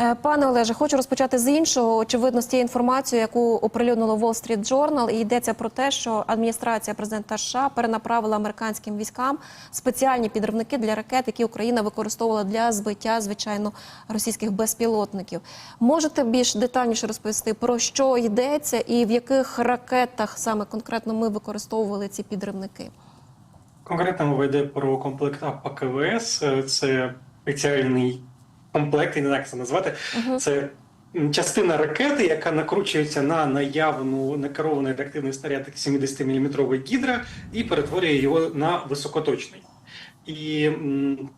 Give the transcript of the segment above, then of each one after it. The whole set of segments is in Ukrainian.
Е, Пане Олеже, хочу розпочати з іншого. Очевидно, з тієї інформації, яку оприлюднило Wall Street Journal, і йдеться про те, що адміністрація президента США перенаправила американським військам спеціальні підривники для ракет, які Україна використовувала для збиття, звичайно, російських безпілотників. Можете більш детальніше розповісти про що йдеться і в яких ракетах саме конкретно ми використовували ці підривники? Конкретно мова йде про комплект АПКВС. Це спеціальний комплект, я не знаю, як це назвати. Це частина ракети, яка накручується на наявну некерований реактивний снаряд 70-мм гідра і перетворює його на високоточний. І м,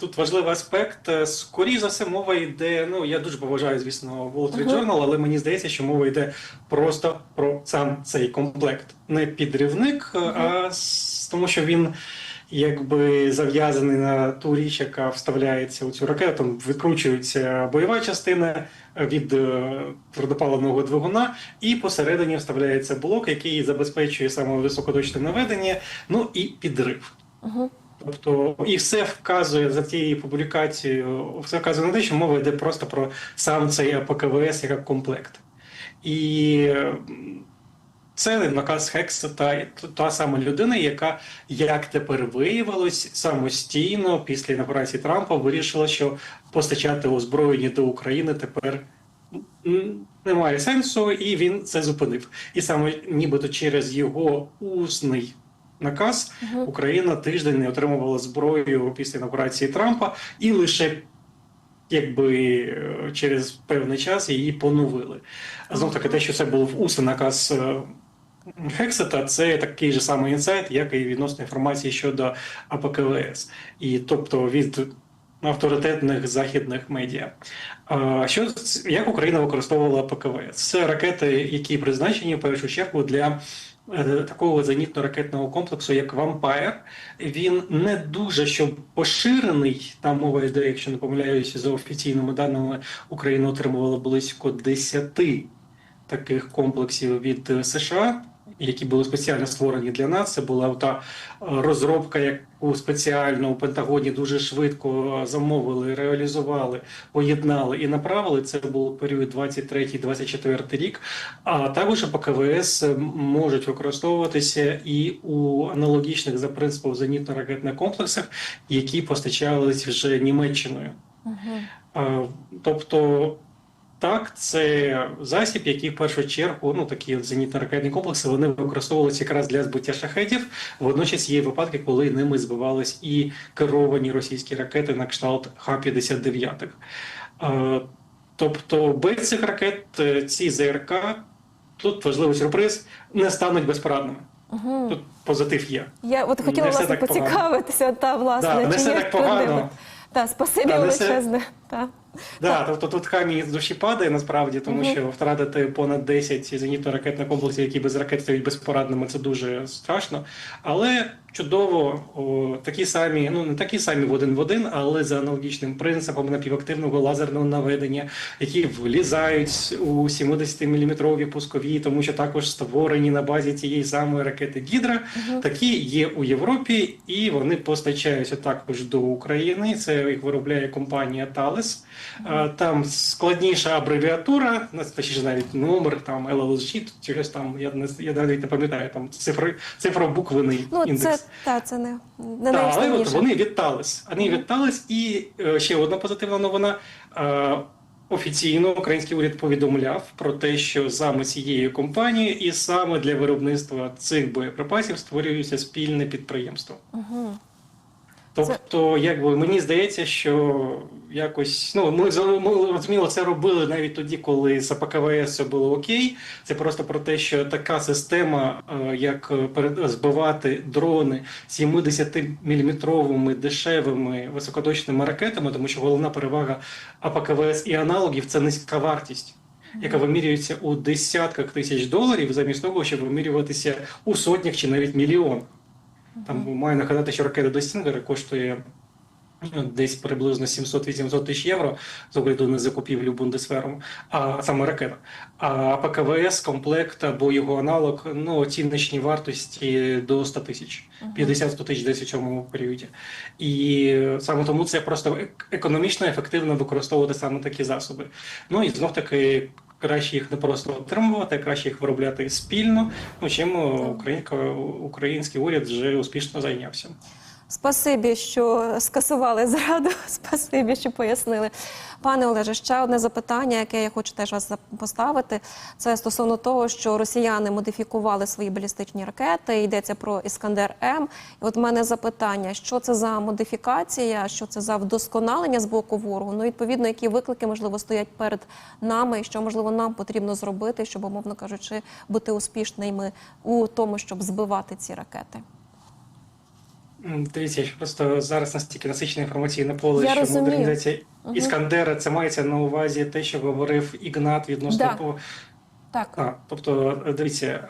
тут важливий аспект. е, Скоріше за все, мова йде. Ну я дуже поважаю, звісно, Wall Street Journal, але мені здається, що мова йде просто про сам цей комплект, не підривник, а с- тому, що він. Якби зав'язаний на ту річ, яка вставляється у цю ракету, там відкручується бойова частина від е, твердопаливного двигуна, і посередині вставляється блок, який забезпечує саме високоточне наведення, ну і підрив. Угу. Тобто, і все вказує за цією публікацією, все вказує на те, що мова йде просто про сам цей АПКВС як комплект. І е, це наказ Хекса та, та сама людина, яка, як тепер виявилось, самостійно після інавгурації Трампа вирішила, що постачати озброєння до України тепер немає сенсу, і він це зупинив. І саме нібито через його усний наказ Україна тиждень не отримувала зброю після інаугурації Трампа, і лише якби е, через певний час її поновили. Знов таки, те, що це був усний наказ. Хексета це такий же самий інсайт, як і відносно інформації щодо АПКВС, і тобто від авторитетних західних медіа. Що як Україна використовувала АПКВС? Це ракети, які призначені в першу чергу для е, такого зенітно-ракетного комплексу, як Вампайр. Він не дуже щоб поширений. Там мова йде, якщо не помиляюся, за офіційними даними Україна отримувала близько 10 таких комплексів від е, США, які були спеціально створені для нас. Це була та е, розробка, яку спеціально у Пентагоні дуже швидко е, замовили, реалізували, поєднали і направили. Це був період 23-24 рік. А також ПКВС можуть використовуватися і у аналогічних за принципом зенітно-ракетних комплексах, які постачались вже Німеччиною. Угу. Е, Тобто, так, це засіб, який в першу чергу, ну такі зенітно-ракетні комплекси, вони використовувалися якраз для збиття шахедів. Водночас є випадки, коли ними збивались і керовані російські ракети на кшталт Х-59. Е, Тобто, без цих ракет е, ці ЗРК, тут важливий сюрприз, не стануть безпорадними. Угу. Тут позитив є. Я от хотіла Не власне так погано. поцікавитися, та власне, Да, не все є так погано. Та, спасибі величезне. Та. Да, тобто тут камінь з душі падає насправді, тому що втратити понад 10 зенітно-ракетних комплексів, які без ракет стають безпорадними, це дуже страшно. Але чудово, о, такі самі, ну не такі самі в один в один, але за аналогічним принципом напівактивного лазерного наведення, які влізають у 70-мм пускові, тому що також створені на базі цієї самої ракети Гідра. Такі є у Європі, і вони постачаються також до України. Це їх виробляє компанія Thales. Там складніша абревіатура, точніше навіть номер, там LLG, чогось там, я не я навіть не пам'ятаю, там цифри, цифробуквений Ну, індекс. це, та, це не, не Так, але от вони Thales. Вони Thales. І е, ще одна позитивна новина. Офіційно український уряд повідомляв про те, що саме цією компанією і саме для виробництва цих боєприпасів створюється спільне підприємство. Угу. Тобто, якби мені здається, що якось ну ми ми розуміло це робили навіть тоді, коли з АПКВС все було окей. Це просто про те, що така система, е, як е, збивати дрони 70-мм дешевими високоточними ракетами, тому що головна перевага АПКВС і аналогів це низька вартість. Яка вимірюється у десятках тисяч доларів, замість того, щоб вимірюватися у сотнях чи навіть мільйонах. Там маю нагадати, що ракета до Стінгера коштує ну, десь приблизно 700-800 тисяч євро з огляду на закупівлю Бундесвером, а саме ракета. А ПКВС, комплект або його аналог, ну, оціночні вартості до 100 тисяч, 50-100 тисяч десь у цьому періоді. І саме тому це просто економічно ефективно використовувати саме такі засоби. Ну і знов таки. Краще їх не просто отримувати, а краще їх виробляти спільно, ну чим українська, український уряд вже успішно зайнявся. Спасибі, що скасували зраду. Спасибі, що пояснили. Пане Олеже, ще одне запитання, яке я хочу теж вас поставити. Це стосовно того, що росіяни модифікували свої балістичні ракети. Йдеться про Іскандер М. І от в мене запитання: що це за модифікація, що це за вдосконалення з боку ворогу? Ну, відповідно, які виклики можливо стоять перед нами, і що можливо нам потрібно зробити, щоб, умовно кажучи, бути успішними у тому, щоб збивати ці ракети. Дивіться, просто зараз настільки насичене інформаційне поле, Я що розумію. модернізація угу. Іскандера, це мається на увазі те, що говорив Ігнат відносно Да. того. Так. А, тобто, дивіться,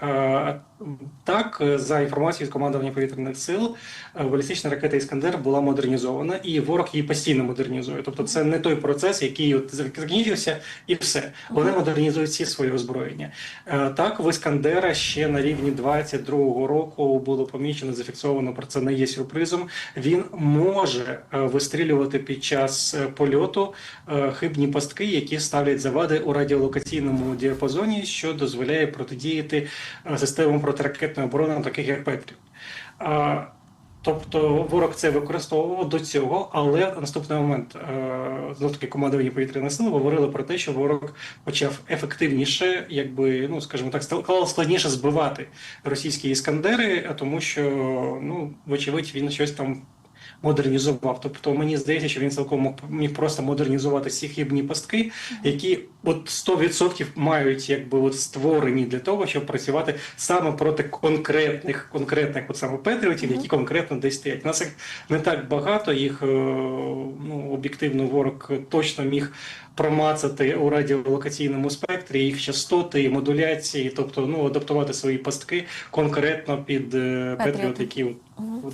так, е, за інформацією від командування повітряних сил, е, балістична ракета Іскандер була модернізована, і ворог її постійно модернізує. Тобто, це не той процес, який от закінчився, і все. Вони модернізують всі свої озброєння. Е, Так, в Іскандера ще на рівні 22-го року було помічено, зафіксовано про це не є сюрпризом. Він може вистрілювати під час польоту хибні пастки, які ставлять завади у радіолокаційному діапазоні, що дозволяє протидіяти системам протиракетної оборони, таких як Петрів. Тобто ворог це використовував до цього, але наступний момент е, знов таки командування повітряних сил говорили про те, що ворог почав ефективніше, якби ну скажімо так, стало складніше збивати російські іскандери, тому що ну вочевидь він щось там модернізував. Тобто мені здається, що він цілком мог- міг просто модернізувати всі хибні пастки, які от 100% мають якби от створені для того, щоб працювати саме проти конкретних конкретних от саме патріотів, які конкретно десь стоять. У нас їх не так багато, їх е, ну об'єктивно ворог точно міг промацати у радіолокаційному спектрі їх частоти, і модуляції, тобто ну адаптувати свої пастки конкретно під е, патріот, які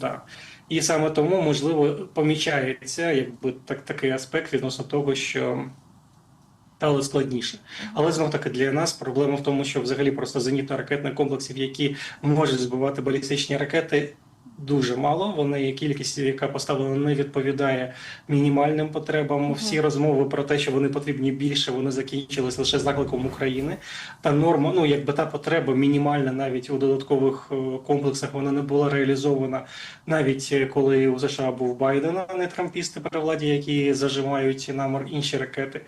да. І саме тому, можливо, помічається якби так, такий аспект відносно того, що стало складніше. Але знов таки для нас проблема в тому, що взагалі просто зенітно-ракетних комплексів, які можуть збивати балістичні ракети. Дуже мало. Вони є кількість, яка поставлена, не відповідає мінімальним потребам. Всі розмови про те, що вони потрібні більше, вони закінчились лише закликом України. Та норма, ну якби та потреба мінімальна навіть у додаткових е, комплексах, вона не була реалізована навіть е, коли у США був Байден, а не трампісти при владі, які зажимають намор інші ракети.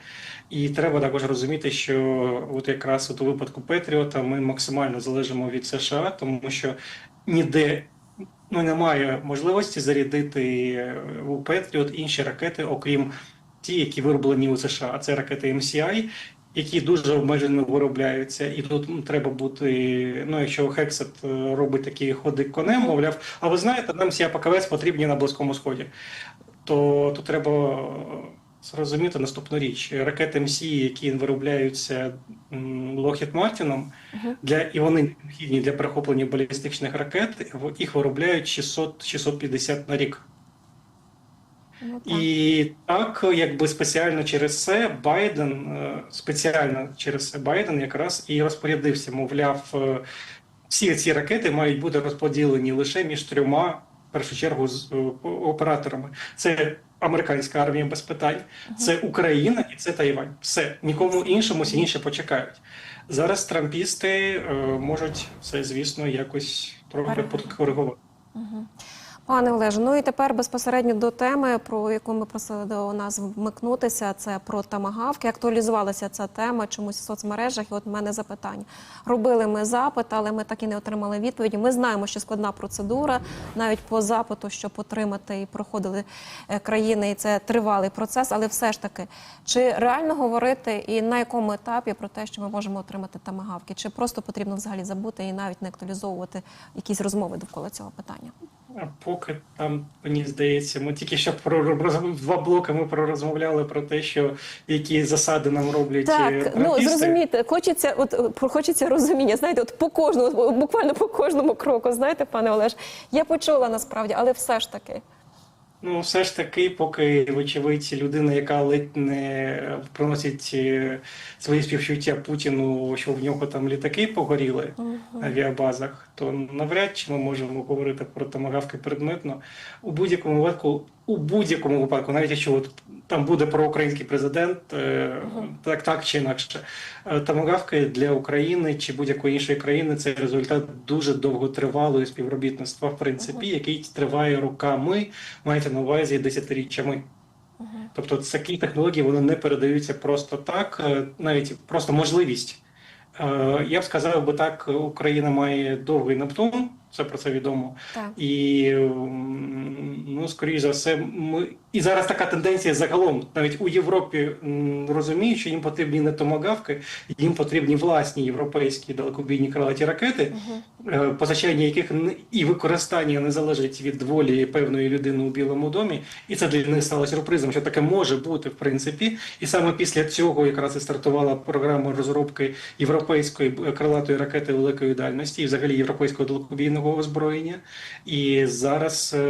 І треба також розуміти, що от якраз от у випадку Петріота ми максимально залежимо від США, тому що ніде ну немає можливості зарядити е, у Петріот інші ракети, окрім ті, які вироблені у США. А це ракети MCI, які дуже обмежено виробляються, і тут треба бути. Ну, якщо Хексет е, робить такі ходи конем, мовляв, а ви знаєте, нам ці АПКВС потрібні на Близькому Сході, то, то треба е, зрозуміти наступну річ. Ракети МСІ, які виробляються Лохід Мартіном, для і вони необхідні для перехоплення балістичних ракет, їх виробляють 600-650 на рік. Ну, так. І так, якби спеціально через це Байден, е, спеціально через це Байден якраз і розпорядився, мовляв, е, всі ці ракети мають бути розподілені лише між трьома, в першу чергу, з е, операторами. Це американська армія без питань, це Україна і це Тайвань. Все нікому іншому всі інші почекають. Зараз трампісти е, можуть це, звісно, якось трохи Переглянути. Пане Олеже, ну і тепер безпосередньо до теми, про яку ми просили до нас вмикнутися, це про тамагавки. Актуалізувалася ця тема чомусь в соцмережах. І от в мене запитання. Робили ми запит, але ми так і не отримали відповіді. Ми знаємо, що складна процедура, навіть по запиту, щоб отримати і проходили е, країни, і це тривалий процес. Але все ж таки, чи реально говорити і на якому етапі про те, що ми можемо отримати тамагавки, чи просто потрібно взагалі забути і навіть не актуалізовувати якісь розмови довкола цього питання? А поки там, мені здається, ми тільки що про два блоки ми пророзмовляли про те, що які засади нам роблять так. Так, ну трампісти. зрозуміти, хочеться, от е, хочеться розуміння. Знаєте, от по кожному, буквально по кожному кроку, знаєте, пане Олеж, я почула насправді, але все ж таки. Ну, все ж таки, поки, вочевидь, людина, яка ледь не приносить е, свої співчуття Путіну, що в нього там літаки погоріли на авіабазах, то навряд чи ми можемо говорити про томагавки предметно. У будь-якому випадку, у будь-якому випадку, навіть якщо от там буде проукраїнський президент, е, так, так чи інакше, е, томагавки для України чи будь-якої іншої країни це результат дуже довготривалого співробітництва, в принципі, який триває роками, мається на увазі десятиріччями. Тобто такі технології вони не передаються просто так, е, навіть просто можливість. Е, Я б сказав би так, Україна має довгий Нептун, це про це відомо. Так. І ну, скоріш за все, ми і зараз така тенденція загалом, навіть у Європі розуміють, що їм потрібні не томагавки, їм потрібні власні європейські далекобійні крилаті ракети, е, постачання яких і використання не залежить від волі певної людини у Білому домі, і це для них стало сюрпризом, що таке може бути в принципі. І саме після цього якраз і стартувала програма розробки європейської крилатої ракети великої дальності і взагалі європейського далекобійного озброєння. І зараз е,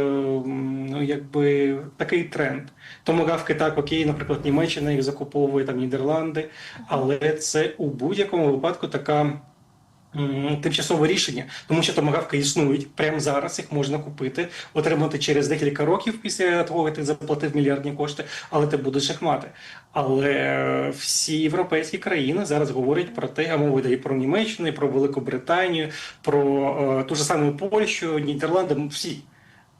ну якби такий тренд. Тому гавки так, окей, наприклад, Німеччина їх закуповує там Нідерланди, але це у будь-якому випадку така. Тимчасове рішення, тому що томагавки існують прямо зараз. Їх можна купити, отримати через декілька років після того, як ти заплатив мільярдні кошти, але ти будеш їх мати. Але всі європейські країни зараз говорять про те, а мова йде і про Німеччину, і про Велику Британію, про е, ту ж саму Польщу, Нідерланди. Всі.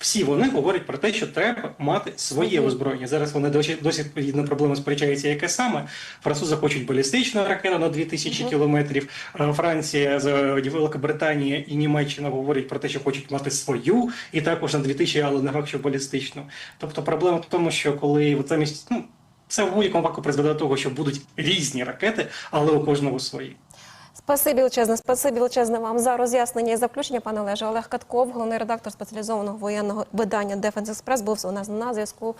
Всі вони говорять про те, що треба мати своє озброєння. Зараз вони досі досі на проблеми сперечаються, яке саме. Французи хочуть балістичну ракету на 2000 Мгм. кілометрів. е, Франція, з- Велика Британія і Німеччина говорять про те, що хочуть мати свою, і також на 2000, але не факт, що балістичну. Тобто проблема в тому, що коли замість ну це в будь-якому випадку призведе до того, що будуть різні ракети, але у кожного свої. Спасибі величезне, спасибі величезне вам за роз'яснення і заключення, пане Олеже. Олег Катков, головний редактор спеціалізованого воєнного видання Дефенс Експрес, був у нас на зв'язку.